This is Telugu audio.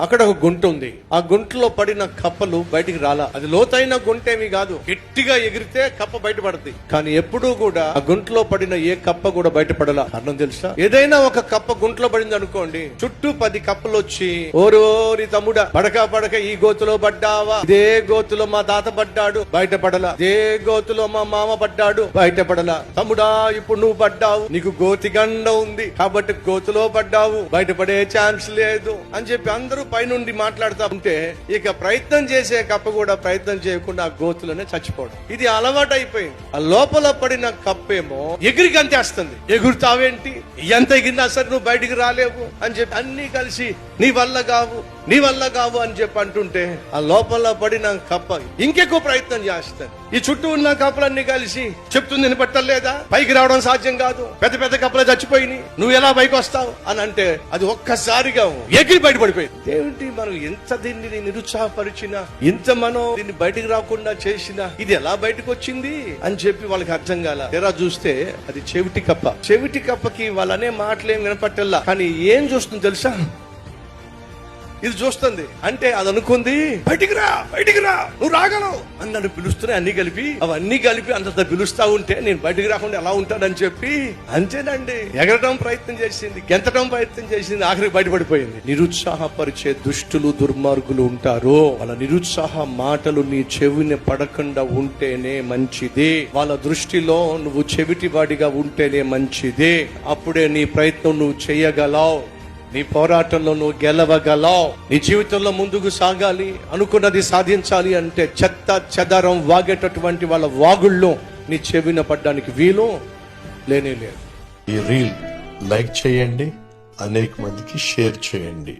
అక్కడ ఒక గుంట ఉంది. ఆ గుంటలో పడిన కప్పలు బయటికి రాలా. అది లోతైన గుంట ఏమి కాదు. గట్టిగా ఎగిరితే కప్ప బయటపడుతుంది కానీ ఎప్పుడూ కూడా ఆ గుంటలో పడిన ఏ కప్ప కూడా బయటపడలా కారణం తెలుసా? ఏదైనా ఒక కప్ప గుంటలో పడింది అనుకోండి చుట్టూ పది కప్పలు వచ్చి ఓరోరి తమ్ముడా పడక పడక ఈ గోతులో పడ్డావా? ఇదే గోతులో మా తాత పడ్డాడు బయటపడలా ఇదే గోతులో మా మామ పడ్డాడు బయటపడలా తమ్ముడా ఇప్పుడు నువ్వు పడ్డావు. నీకు గోతి గండ ఉంది కాబట్టి గోతులో పడ్డావు. బయటపడే ఛాన్స్ లేదు. అని చెప్పి అందరూ పైనుండి మాట్లాడుతూ ఉంటే ఇక ప్రయత్నం చేసే కప్ప కూడా ప్రయత్నం చేయకుండా ఆ గోతులోనే చచ్చిపోవడం. ఇది అలవాటు అయిపోయింది ఆ లోపల పడిన కప్పేమో ఎగిరికి అంతేస్తుంది ఎగురుతావేంటి? ఎంత ఎగిరినా సరే నువ్వు బయటికి రాలేవు అని చెప్పి అన్ని కలిసి నీ వల్ల కావు. నీ వల్ల కావు అని చెప్పి అంటుంటే ఆ లోపల పడిన కప్ప ఇంకెక్కువ ప్రయత్నం చేస్తాను ఈ చుట్టూ ఉన్న కప్పలన్నీ కలిసి చెప్తుంది వినపట్టలేదా పైకి రావడం సాధ్యం కాదు. పెద్ద పెద్ద కప్పలు చచ్చిపోయినాయి. నువ్వు ఎలా పైకి వస్తావు? అని అంటే అది ఒక్కసారిగా ఎగిరి బయటపడిపోయింది. దేవుంటి మనం ఎంత దీన్ని నిరుత్సాహపరిచినా ఇంత మనం దీన్ని బయటికి రాకుండా చేసినా ఇది ఎలా బయటకు వచ్చింది అని చెప్పి వాళ్ళకి అర్థం కాల. తెరా చూస్తే అది చెవిటి కప్ప. చెవిటి కప్పకి వాళ్ళనే మాటలేం వినపట్టల్లా. కానీ ఏం చూస్తుంది తెలుసా? ఇది చూస్తుంది. అంటే అది అనుకుంది బయటికి రా బయటికి రా నువ్వు రాగలవు. అని నన్ను పిలుస్తున్నాయి అన్ని కలిపి అవన్నీ కలిపి అంత పిలుస్తా ఉంటే నేను బయటికి రాకుండా ఎలా ఉంటానని చెప్పి అంతేనండి. ఎగరడం ప్రయత్నం చేసింది గెంతడం ప్రయత్నం చేసింది ఆఖరికి బయటపడిపోయింది. నిరుత్సాహపరిచే దుష్టులు దుర్మార్గులు ఉంటారు. వాళ్ళ నిరుత్సాహ మాటలు నీ చెవిని పడకుండా ఉంటేనే మంచిది. వాళ్ళ దృష్టిలో నువ్వు చెవిటి వాడిగా ఉంటేనే మంచిది. అప్పుడే నీ ప్రయత్నం నువ్వు చేయగలవు. నీ పోరాటంలో నువ్వు గెలవగలవు. నీ జీవితంలో ముందుకు సాగాలి అనుకున్నది సాధించాలి అంటే చెత్త చెదరం వాగేటటువంటి వాళ్ళ వాగుల్లో నీ చెవిన పడ్డానికి వీలు లేనే లేదు. ఈ రీల్ లైక్ చేయండి అనేక మందికి షేర్ చేయండి.